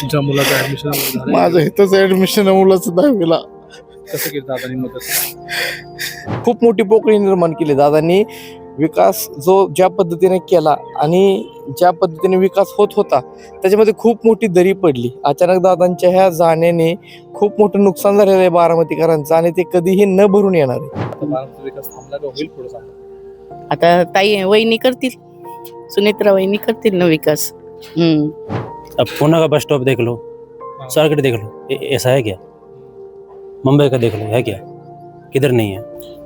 तुमच्या मुलाचं ऍडमिशन माझं इथंच ऍडमिशन मुलाचं दहावीला. कसं केलं दादानी मदत? खूप मोठी पोकळी निर्माण केली दादांनी. विकास जो ज्या पद्धतीने केला आणि ज्या पद्धतीने विकास होत होता त्याच्यामध्ये खूप मोठी दरी पडली. अचानक दादांच्या ह्या जाण्याने खूप मोठं नुकसान झालेलं आहे बारामतीकरांचं आणि ते कधीही न भरून येणार आहे. आता बारामतीचा विकास थांबला का? होईल पुढे सांगा आता ताई वहिनी करतील. सुनेत्रा वहिनी करतील ना विकास? हम्म. अब पुणे का बस स्टॉप देख लो सर्किट देख लो ए- ऐसा है क्या? मुंबई का देख लो है क्या? किधर नहीं है?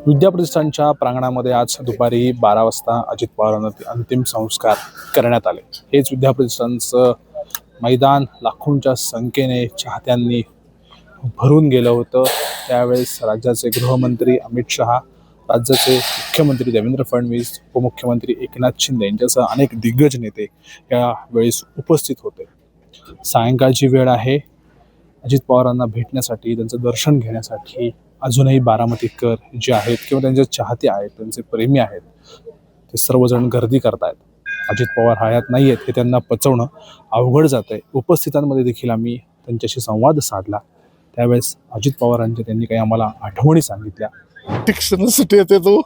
विद्याप्रतिष्ठानच्या प्रांगणामध्ये आज दुपारी बारा वाजता अजित पवारांना अंतिम संस्कार करण्यात आले. हेच विद्याप्रतिष्ठानचं मैदान लाखोंच्या संख्येने चाहत्यांनी भरून गेलं होतं. त्यावेळेस राज्याचे गृहमंत्री अमित शहा राज्याचे मुख्यमंत्री देवेंद्र फडणवीस उपमुख्यमंत्री एकनाथ शिंदे यांच्यासह अनेक दिग्गज नेते यावेळेस उपस्थित होते. सायंकाळची वेळ आहे. अजित पवारांना भेटण्यासाठी त्यांचं दर्शन घेण्यासाठी अजूनही बारामतीकर जे आहेत किंवा त्यांचे चाहते आहेत त्यांचे प्रेमी आहेत ते सर्वजण गर्दी करतायत. अजित पवार हयात नाही आहेत हे त्यांना पचवणं अवघड जात आहे उपस्थितांमध्ये देखील आम्ही त्यांच्याशी संवाद साधला. त्यावेळेस अजित पवारांच्या त्यांनी काही आम्हाला आठवणी सांगितल्या. शिक्षणासाठी येते तो.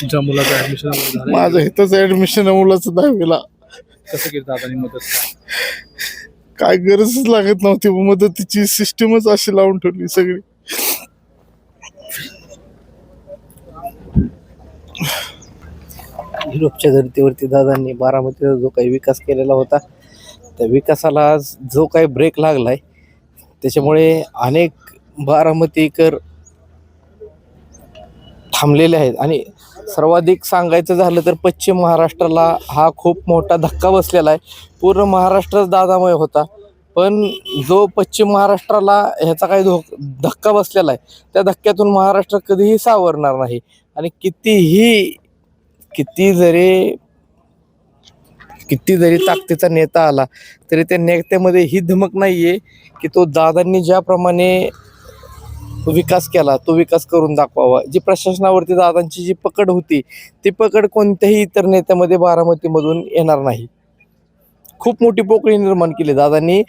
तुमच्या मुलाचं ऍडमिशन माझं इथंच ऍडमिशन मुलाचं दहावीला. कसं केलं दादानी मदत काय? गरजच लागत नव्हती मदतीची सिस्टीमच अशी लावून ठेवली सगळी. युरोपच्या धर्तीवरती दादांनी बारामतीचा जो काही विकास केलेला होता त्या विकासाला आज जो काही ब्रेक लागलाय त्याच्यामुळे अनेक बारामतीकर थांबलेले आहेत. आणि सर्वाधिक सांगायचं झालं तर पश्चिम महाराष्ट्राला हा खूप मोठा धक्का बसलेला आहे. पूर्ण महाराष्ट्रच दादामय होता. पण जो पश्चिम महाराष्ट्राला ह्याचा काही धो धक्का बसलेला आहे त्या धक्क्यातून महाराष्ट्र कधीही सावरणार नाही. आणि कितीही किती जरी किती जरी ताकदीचा नेता आला तरी त्या नेत्यामध्ये ही धमक नाही आहे की तो दादांनी ज्याप्रमाणे विकास केला तो विकास करून दाखवावा. जी प्रशासनावरती दादांची जी पकड होती ती पकड कोणत्याही इतर नेत्यामध्ये बारामतीमधून येणार नाही. खूप मोठी पोकळी निर्माण केली. दादांनी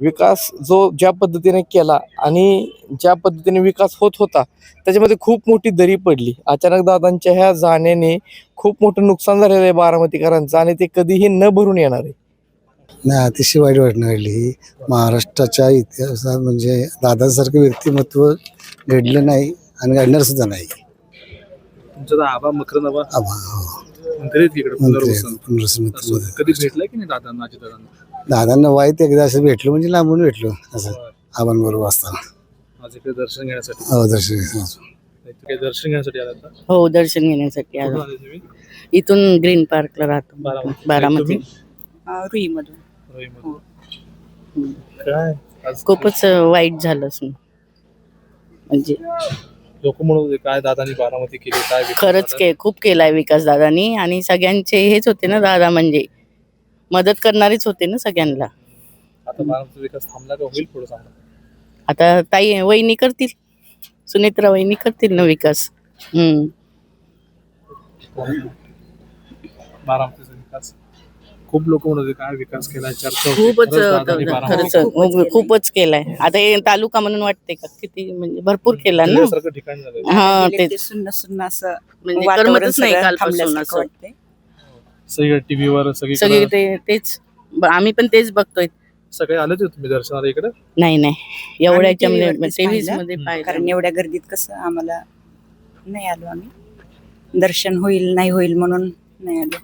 विकास जो ज्या पद्धतीने केला आणि ज्या पद्धतीने विकास होत होता त्याच्यामध्ये खूप मोठी दरी पडली. अचानक दादांच्या ह्या जाण्याने खूप मोठं नुकसान झालेलं आहे बारामतीकरांचं आणि ते कधीही न भरून येणार आहे. नाही अतिशय वाईट वाटणं घडली. महाराष्ट्राच्या इतिहासात म्हणजे दादासारखं व्यक्तिमत्व घडलं नाही आणि घडणार सुद्धा नाही. तुमचा तर आबा मकरंदाबा आभा हो. इकडे पुनर्वसन कधी भेटलाय की नाही दादांना अजित दादांना वाईट एकदा असं भेटलो म्हणजे लांबून भेटलो असं आबांबरोबर असताना आज इकडे दर्शन घेण्यासाठी. हो दर्शन दर्शन घेण्यासाठी आला हो दर्शन घेण्यासाठी कुठून आलो तुम्ही? इथून ग्रीन पार्कला राहतो. बारामती. बारामती? रुईमधून. रोईमध्ये. काय? आज खूपच वाईट झालं असं म्हणजे लोक म्हणत होते काय दादानी बारामती केली काय विकास खरंच झाला? के खूप केलाय विकास दादानी आणि सगळ्यांचे हेच होते ना दादा म्हणजे. मदत करणारेच होते ना सगळ्यांना. आता बारामती विकास थांबला का होईल पुढे सांगा आता ताई वहिनी करतील. सुनेत्रा वहिनी करतील ना विकास. हम्म. बारामतीचा विकास. खूप लोक म्हणत होते काय विकास केला चर्चा होती. खूपच खरंच दादांनी बारामती खरंच खूपच केलाय. आता हे तालुका म्हणून वाटते का? किती म्हणजे भरपूर केला ना? जिल्ह्यासारखं ठिकाण झालं हा ते सुन्न सुन्न असं म्हणजे वातावरण करमतच नाही सगळं कालपासून थांबल्यासारखं असं. वाटतंय. सगळी टीव्हीवर सगळी सगळे ते तेच. ब- आम्ही पण तेच बघतोय. सगळे आले होते तुम्ही दर्शनाला इकडे? नाही नाही. एवढ्याच्या आम्ही TV वरतीच तेवीस पाहिलं. मध्ये हम्म. पाहिलं. कारण एवढ्या गर्दीत कसं आम्हाला नाही आलो आम्ही. दर्शन होईल नाही होईल म्हणून नाही आलो.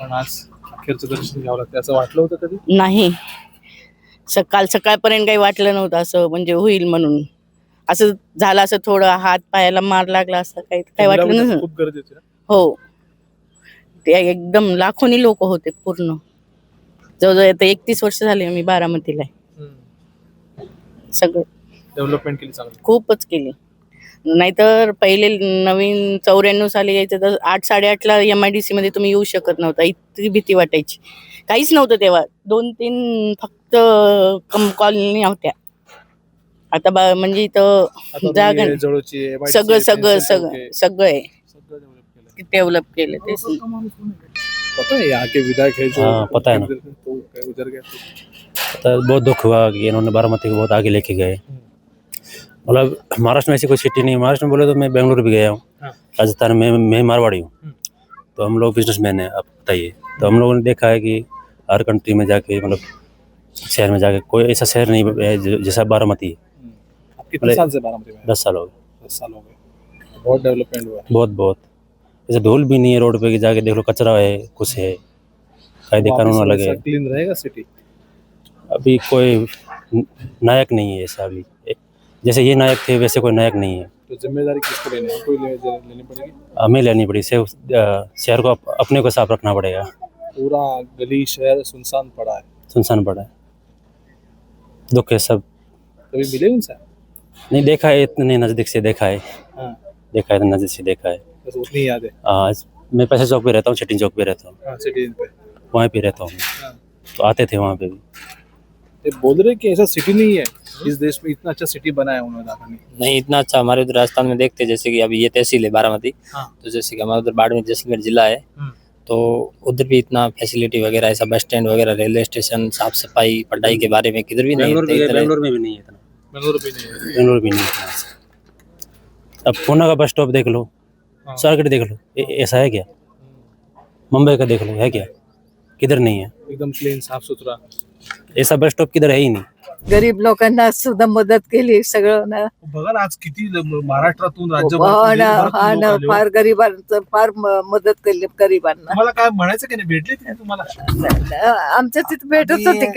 पण आज अखेरचं दर्शन घ्यावं लागतं असं वाटलं होतं कधी? नाही. सकाळ सकाळपर्यंत काही वाटलं नव्हतं असं म्हणजे होईल म्हणून. असं झालं असं थोडं हात पायाला मार लागला असं काही काही वाटलं नव्हतं. खूप गर्दी होती ना? हो. ते एकदम लाखोनी लोक होते पूर्ण. जवळजवळ आता एकतीस वर्ष झाले मी बारामतीला आहे. सगळं. डेव्हलपमेंट केली चांगली. खूपच केली. नाहीतर पहिले नवीन चौऱ्याण्णव साली यायचं तर आठ साडेआठला एम आय डी सी मध्ये तुम्ही येऊ शकत नव्हता. इतकी भीती वाटायची. काहीच नव्हतं तेव्हा. दोन तीन फक्त कम कॉलनी होत्या. आता बा म्हणजे इथं जागा सगळं सगळं सगळं सगळं आहे. डेव्हलप केलं. तेच पता है यहाँ के विधायक है जो हाँ, पता है ना। तो क्या गुजर गया तो बहुत दुख हुआ कि इन्होंने बारामती को बहुत आगे लेके गए। मतलब महाराष्ट्र में ऐसी कोई सिटी नहीं महाराष्ट्र में बोले तो मैं बेंगलुरु भी गया हूँ। हाँ। राजस्थान में मैं मारवाड़ी हूँ। हम्म। तो हम लोग बिजनेसमैन हैं आप बताइए। तो हम लोगों ने देखा है कि हर कंट्री में जाके मतलब शहर में जाके कोई ऐसा शहर नहीं है जैसा बारामती है। कितने मतलब- साल से बारामती में दस साल हो गए। दस साल हो गए। बहुत डेवलपमेंट हुआ। बहुत बहुत। ऐसे धूल भी नहीं है रोड पे कि जाके देख लो कचरा है कुछ है। कायदे कानून अलग है। क्लीन रहेगा सिटी अभी कोई नायक नहीं है ऐसा अभी। जैसे ये नायक थे वैसे कोई नायक नहीं है। तो ज़िम्मेदारी किसको लेनी है? कोई ले, लेनी पड़ेगी? हमें लेनी पड़ी से शहर को अप- अपने को साफ़ रखना पड़ेगा। पूरा गली शहर सुनसान पड़ा है। सुनसान पड़ा है। दुख है सब। कभी मिले उनसे? नहीं देखा है इतने नज़दीक से देखा है। हाँ। देखा है नज़दीक से देखा है। बस उतनी याद। है आज मैं पैसे चौक पे रहता हूँ छठी चौक पे रहता हूँ। हाँ सिटीजन पे। रहता हूँ हाँ। तो आते थे वहाँ पे भी। ये बोल रहे कि ऐसा सिटी नहीं है। इस देश में इतना अच्छा सिटी बनाया उन्होंने दादा ने। नहीं इतना अच्छा हमारे उधर राजस्थान में देखते हैं, जैसे कि अभी ये तहसील है बारामती। हाँ। तो जैसे कि हमारे उधर बाड़मेर जैसलमेर जिला है। हम्म। तो उधर भी इतना फैसिलिटी वगैरह ऐसा बस स्टैंड वगैरह रेलवे स्टेशन साफ़ सफ़ाई पढ़ाई के बारे में किधर भी नहीं बेंगलोर है भी बेंगलोर में भी नहीं है इतना। बेंगलुरु भी नहीं बेंगलोर भी नहीं अब पूना का बस स्टॉप देख लो हाँ। सर्किट देख लो ऐसा है क्या? मुंबई का देख लो है क्या? किधर नहीं है? एकदम क्लीन साफ़ सुथरा ऐसा बस स्टॉप किधर है ही नाही। गरीब लोकांना सुद्धा मदत केली सगळं ना. बघा ना आज किती ल- महाराष्ट्रातून हो ना राज्यभरातून हा ना आले हो. फार गरिबांचं फार म- मदत केली गरिबांना. तुम्हाला काय म्हणायचं की नाही? भेटले ते तुम्हाला? आमच्या तिथे भेटत होते